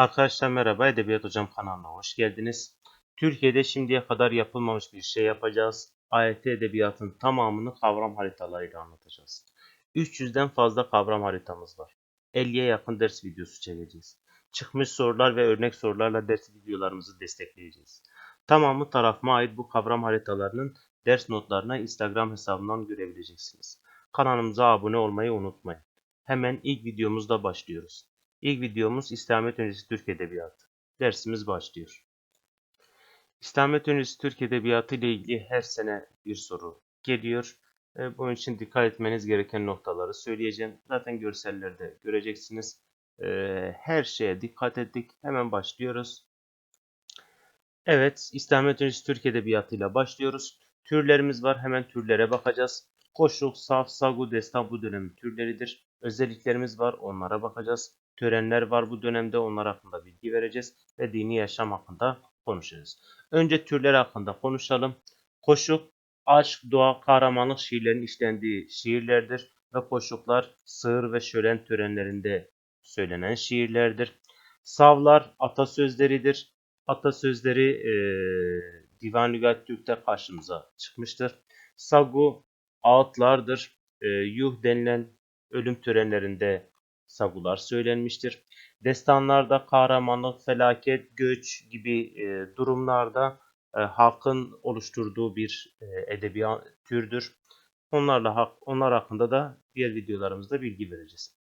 Arkadaşlar merhaba, Edebiyat Hocam kanalına hoş geldiniz. Türkiye'de şimdiye kadar yapılmamış bir şey yapacağız. AYT Edebiyatın tamamını kavram haritalarıyla anlatacağız. 300'den fazla kavram haritamız var. 50'ye yakın ders videosu çekeceğiz. Çıkmış sorular ve örnek sorularla ders videolarımızı destekleyeceğiz. Tamamı tarafıma ait bu kavram haritalarının ders notlarına Instagram hesabından görebileceksiniz. Kanalımıza abone olmayı unutmayın. Hemen ilk videomuzda başlıyoruz. İlk videomuz İslamiyet öncesi Türk Edebiyatı. Dersimiz başlıyor. İslamiyet öncesi Türk Edebiyatı ile ilgili her sene bir soru geliyor. E, bunun için dikkat etmeniz gereken noktaları söyleyeceğim. Zaten görsellerde göreceksiniz. E, her şeye dikkat ettik. Hemen başlıyoruz. Evet, İslamiyet öncesi Türk Edebiyatı ile başlıyoruz. Türlerimiz var. Hemen türlere bakacağız. Koşuk, saf, sagu, destan bu dönemin türleridir. Özelliklerimiz var. Onlara bakacağız. Törenler var bu dönemde. Onlar hakkında bilgi vereceğiz. Ve dini yaşam hakkında konuşacağız. Önce türler hakkında konuşalım. Koşuk, aşk, doğa, kahramanlık şiirlerinin işlendiği şiirlerdir. Ve koşuklar sığır ve şölen törenlerinde söylenen şiirlerdir. Savlar atasözleridir. Atasözleri eee Divan Lügat Türk'te karşımıza çıkmıştır. Sagu ağıtlardır. Eee, yuh denilen ölüm törenlerinde sagular söylenmiştir. Destanlarda kahramanlık, felaket, göç gibi e, durumlarda e, halkın oluşturduğu bir e, edebiyat türdür. Onlarla hak- onlar hakkında da diğer videolarımızda bilgi vereceğiz.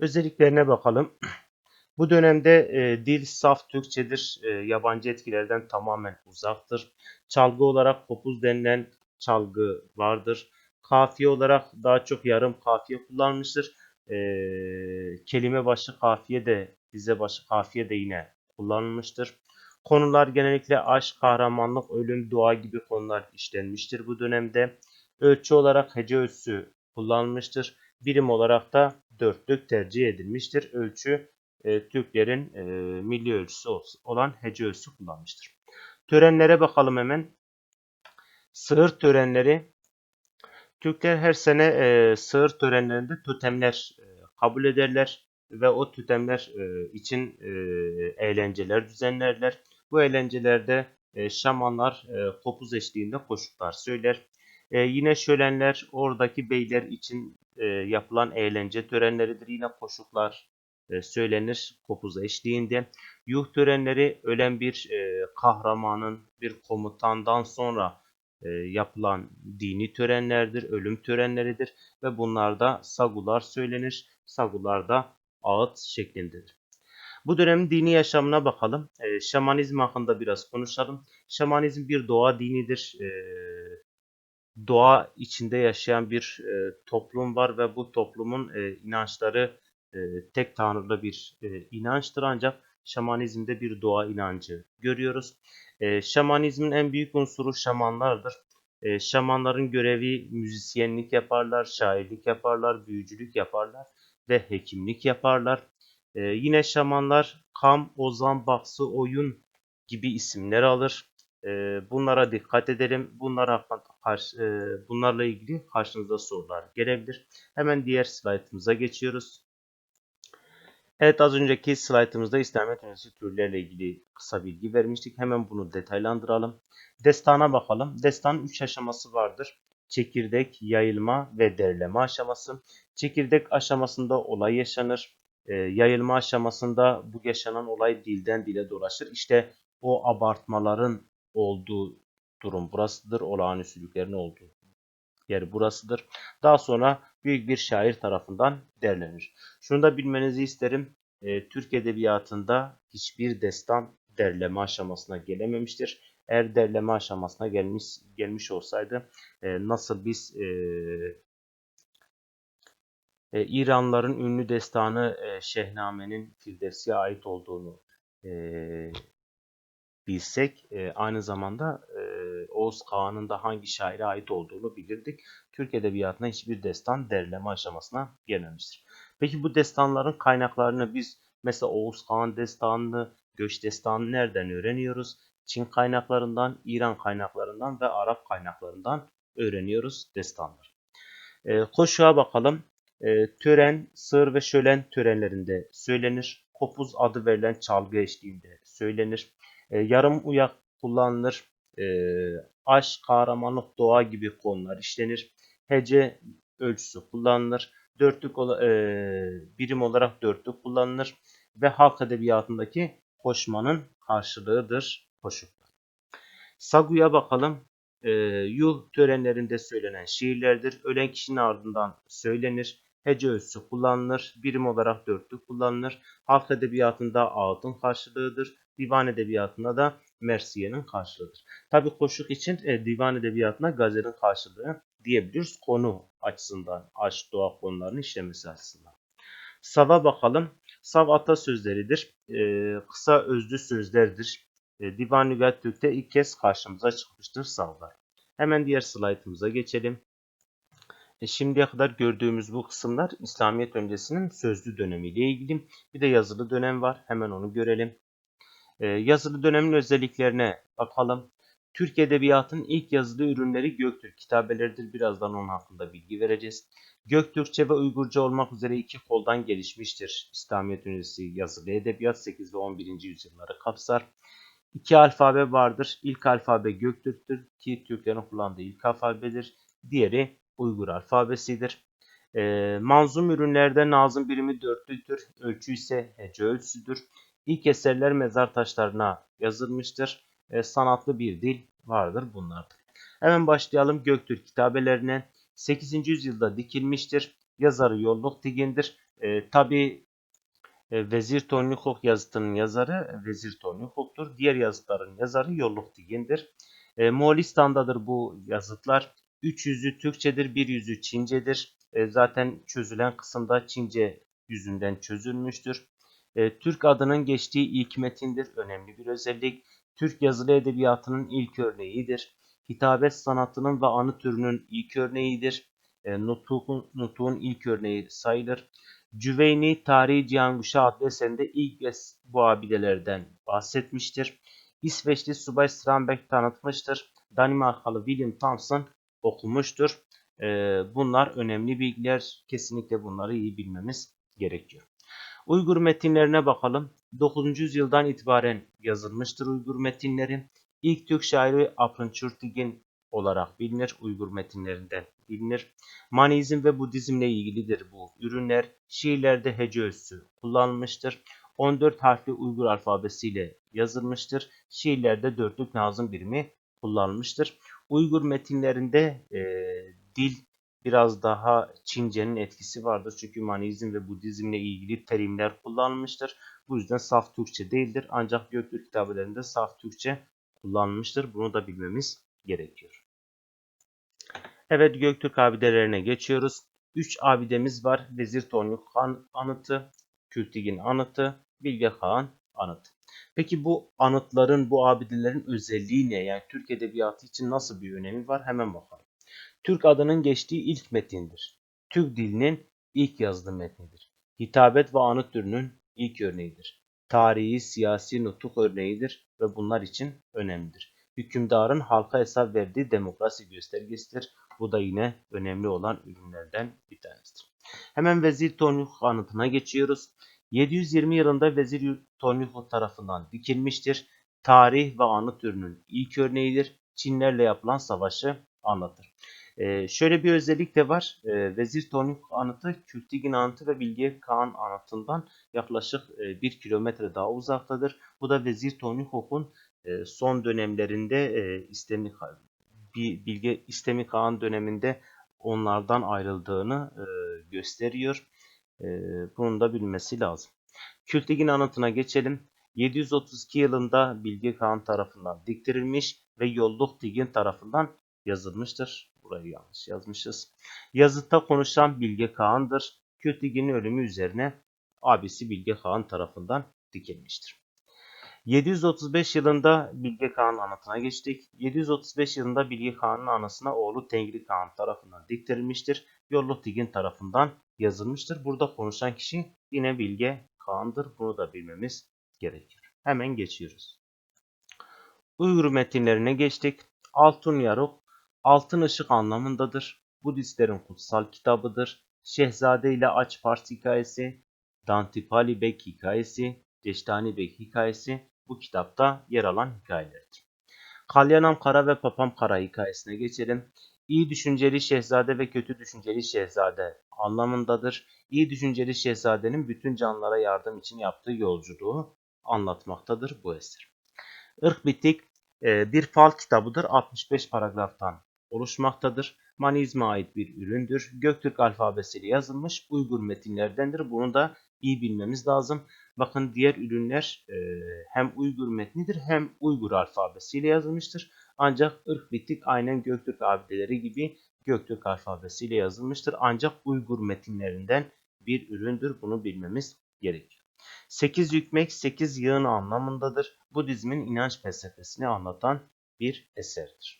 Özelliklerine bakalım. Bu dönemde e, dil saf Türkçedir. E, yabancı etkilerden tamamen uzaktır. Çalgı olarak kopuz denilen çalgı vardır. Kafiye olarak daha çok yarım kafiye kullanmıştır. E, kelime başı kafiye de, dize başı kafiye de yine kullanılmıştır. Konular genellikle aşk, kahramanlık, ölüm, dua gibi konular işlenmiştir bu dönemde. Ölçü olarak hece ölçüsü kullanılmıştır. Birim olarak da dörtlük tercih edilmiştir. Ölçü e, Türklerin e, milli ölçüsü ol- olan hece ölçüsü kullanmıştır. Törenlere bakalım hemen. Sığır törenleri. Türkler her sene e, sığır törenlerinde totemler e, kabul ederler ve o totemler e, için e, eğlenceler düzenlerler. Bu eğlencelerde e, şamanlar e, kopuz eşliğinde koşuklar söyler. E, yine şölenler oradaki beyler için e, yapılan eğlence törenleridir. Yine koşuklar e, söylenir kopuz eşliğinde. Yuh törenleri ölen bir e, kahramanın, bir komutandan sonra yapılan dini törenlerdir, ölüm törenleridir ve bunlarda sagular söylenir. Sagular da ağıt şeklindedir. Bu dönemin dini yaşamına bakalım. E, şamanizm hakkında biraz konuşalım. Şamanizm bir doğa dinidir. E, doğa içinde yaşayan bir e, toplum var ve bu toplumun e, inançları e, tek tanrılı bir e, inançtır ancak şamanizmde bir doğa inancı görüyoruz. E, şamanizmin en büyük unsuru şamanlardır. E, şamanların görevi müzisyenlik yaparlar, şairlik yaparlar, büyücülük yaparlar ve hekimlik yaparlar. E, yine şamanlar kam, ozan, baksı, oyun gibi isimler alır. Bunlara dikkat edelim. Bunlar karşı, e, bunlarla ilgili karşınıza sorular gelebilir. Hemen diğer slaytımıza geçiyoruz. Evet az önceki slaytımızda İslamiyet öncesi türlerle ilgili kısa bilgi vermiştik. Hemen bunu detaylandıralım. Destana bakalım. Destanın 3 aşaması vardır. Çekirdek, yayılma ve derleme aşaması. Çekirdek aşamasında olay yaşanır. Ee, yayılma aşamasında bu yaşanan olay dilden dile dolaşır. İşte o abartmaların olduğu durum burasıdır. Olağanüstülüklerin olduğu yer burasıdır. Daha sonra büyük bir şair tarafından derlenir. Şunu da bilmenizi isterim. E, Türk Edebiyatı'nda hiçbir destan derleme aşamasına gelememiştir. Eğer derleme aşamasına gelmiş gelmiş olsaydı e, nasıl biz e, e, İranlıların ünlü destanı e, Şehname'nin Firdevsi'ye ait olduğunu e, bilsek e, aynı zamanda Oğuz Kağan'ın da hangi şaire ait olduğunu bilirdik. Türk Edebiyatı'na hiçbir destan derleme aşamasına gelmemiştir. Peki bu destanların kaynaklarını biz mesela Oğuz Kağan destanını, Göç destanını nereden öğreniyoruz? Çin kaynaklarından, İran kaynaklarından ve Arap kaynaklarından öğreniyoruz destanları. E, koşuğa bakalım. E, tören, sığır ve şölen törenlerinde söylenir. kopuz adı verilen çalgı eşliğinde söylenir. E, yarım uyak kullanılır. E, aşk, kahramanlık, doğa gibi konular işlenir. Hece ölçüsü kullanılır. Dörtlük e, birim olarak dörtlük kullanılır ve halk edebiyatındaki koşmanın karşılığıdır koşuklar. Sagu'ya bakalım. E, yuh törenlerinde söylenen şiirlerdir. Ölen kişinin ardından söylenir. Hece ölçüsü kullanılır. Birim olarak dörtlük kullanılır. Halk edebiyatında ağıtın karşılığıdır. Divan edebiyatında da Mersiye'nin karşılığıdır. Tabi koşuk için e, divan edebiyatına gazelin karşılığı diyebiliriz. Konu açısından, aşk, doğa konularını işlemesi açısından. Sav'a bakalım. Sav atasözleridir. E, kısa özlü sözlerdir. E, Divan Lügat Türk'te ilk kez karşımıza çıkmıştır savlar. Hemen diğer slaytımıza geçelim. E, şimdiye kadar gördüğümüz bu kısımlar İslamiyet öncesinin sözlü dönemiyle ilgili. Bir de yazılı dönem var. Hemen onu görelim. E, yazılı dönemin özelliklerine bakalım. Türk Edebiyatı'nın ilk yazılı ürünleri Göktürk kitabeleridir. Birazdan onun hakkında bilgi vereceğiz. Göktürkçe ve Uygurca olmak üzere iki koldan gelişmiştir. İslamiyet öncesi yazılı edebiyat 8 ve 11. yüzyılları kapsar. İki alfabe vardır. İlk alfabe Göktürk'tür ki Türklerin kullandığı ilk alfabedir. Diğeri Uygur alfabesidir. E, manzum ürünlerde nazım birimi dörtlüktür. Ölçü ise hece ölçüsüdür. İlk eserler mezar taşlarına yazılmıştır. E, sanatlı bir dil vardır bunlardır. Hemen başlayalım Göktürk kitabelerine. 8. yüzyılda dikilmiştir. Yazarı Yolluk Tigin'dir. E, Tabi e, Vezir Tonnikok yazıtının yazarı Vezir Tonnikok'tur. Diğer yazıtların yazarı Yolluk Tigin'dir. E, Moğolistan'dadır bu yazıtlar. 300'ü Türkçedir, bir yüzü Çincedir. E, zaten çözülen kısımda Çince yüzünden çözülmüştür. E, Türk adının geçtiği ilk metindir. Önemli bir özellik. Türk yazılı edebiyatının ilk örneğidir. Hitabet sanatının ve anı türünün ilk örneğidir. E, nutukun, nutuğun ilk örneği sayılır. Cüveyni Tarihi Cihanguşa adlı eserinde ilk bu abidelerden bahsetmiştir. İsveçli Subay Strandberg tanıtmıştır. Danimarkalı William Thompson okumuştur. E, bunlar önemli bilgiler. Kesinlikle bunları iyi bilmemiz gerekiyor. Uygur metinlerine bakalım. 9. yüzyıldan itibaren yazılmıştır Uygur metinleri. İlk Türk şairi Apınçurtigin olarak bilinir. Uygur metinlerinden bilinir. Manizm ve Budizmle ilgilidir bu ürünler. Şiirlerde hece ölçüsü kullanılmıştır. 14 harfli Uygur alfabesiyle yazılmıştır. Şiirlerde dörtlük nazım birimi kullanılmıştır. Uygur metinlerinde e, dil biraz daha Çince'nin etkisi vardır. Çünkü Manizm ve Budizmle ilgili terimler kullanılmıştır. Bu yüzden saf Türkçe değildir. Ancak Göktürk kitabelerinde saf Türkçe kullanılmıştır. Bunu da bilmemiz gerekiyor. Evet Göktürk abidelerine geçiyoruz. 3 abidemiz var. Vezir Tonluk Han anıtı, Kültigin anıtı, Bilge Kağan anıtı. Peki bu anıtların, bu abidelerin özelliği ne? Yani Türk edebiyatı için nasıl bir önemi var? Hemen bakalım. Türk adının geçtiği ilk metindir. Türk dilinin ilk yazılı metnidir. Hitabet ve anıt türünün ilk örneğidir. Tarihi, siyasi nutuk örneğidir ve bunlar için önemlidir. Hükümdarın halka hesap verdiği demokrasi göstergesidir. Bu da yine önemli olan ürünlerden bir tanesidir. Hemen Vezir Tonluk anıtına geçiyoruz. 720 yılında Vezir Tonluk tarafından dikilmiştir. Tarih ve anıt ürünün ilk örneğidir. Çinlerle yapılan savaşı anlatır. Ee, şöyle bir özellik de var. Ee, Vezir Tonluk anıtı Kültigin anıtı ve Bilge Kağan anıtından yaklaşık e, 1 kilometre daha uzaktadır. Bu da Vezir Tonlukok'un e, son dönemlerinde e, İstemi, Bilge İstemi Kağan döneminde onlardan ayrıldığını e, gösteriyor. E, bunun da bilmesi lazım. Kültigin anıtına geçelim. 732 yılında Bilge Kağan tarafından diktirilmiş ve Yolluk Tigin tarafından yazılmıştır. Burayı yanlış yazmışız. Yazıtta konuşan Bilge Kağan'dır. Kültigin'in ölümü üzerine abisi Bilge Kağan tarafından dikilmiştir. 735 yılında Bilge Kağan anıtına geçtik. 735 yılında Bilge Kağan'ın anısına oğlu Tengri Kağan tarafından diktirilmiştir. Yolluk Tigin tarafından yazılmıştır. Burada konuşan kişi yine Bilge Kağan'dır. Bunu da bilmemiz gerekiyor. Hemen geçiyoruz. Uygur metinlerine geçtik. Altın Yaruk, altın ışık anlamındadır. Budistlerin kutsal kitabıdır. Şehzade ile Aç Pars hikayesi, Dantipali Bek hikayesi, Deştani Bek hikayesi bu kitapta yer alan hikayelerdir. Kalyanam Kara ve Papam Kara hikayesine geçelim. İyi düşünceli şehzade ve kötü düşünceli şehzade anlamındadır. İyi düşünceli şehzadenin bütün canlılara yardım için yaptığı yolculuğu anlatmaktadır bu eser. Irk Bitik bir fal kitabıdır. 65 paragraftan oluşmaktadır. Manizme ait bir üründür. Göktürk alfabesiyle yazılmış Uygur metinlerdendir. Bunu da iyi bilmemiz lazım. Bakın diğer ürünler e, hem Uygur metnidir hem Uygur alfabesiyle yazılmıştır. Ancak ırk bitik aynen Göktürk abideleri gibi Göktürk alfabesiyle yazılmıştır. Ancak Uygur metinlerinden bir üründür. Bunu bilmemiz gerekiyor. 8 yükmek 8 yığın anlamındadır. Budizmin inanç felsefesini anlatan bir eserdir.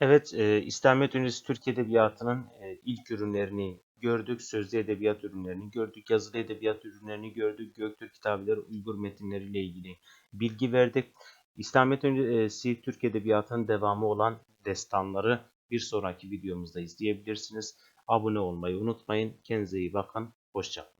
Evet, e, İslamiyet öncesi Türk Edebiyatı'nın e, ilk ürünlerini gördük. Sözlü edebiyat ürünlerini gördük. Yazılı edebiyat ürünlerini gördük. Göktürk kitabeleri, Uygur metinleriyle ilgili bilgi verdik. İslamiyet öncesi Türk Edebiyatı'nın devamı olan destanları bir sonraki videomuzda izleyebilirsiniz. Abone olmayı unutmayın. Kendinize iyi bakın. Hoşçakalın.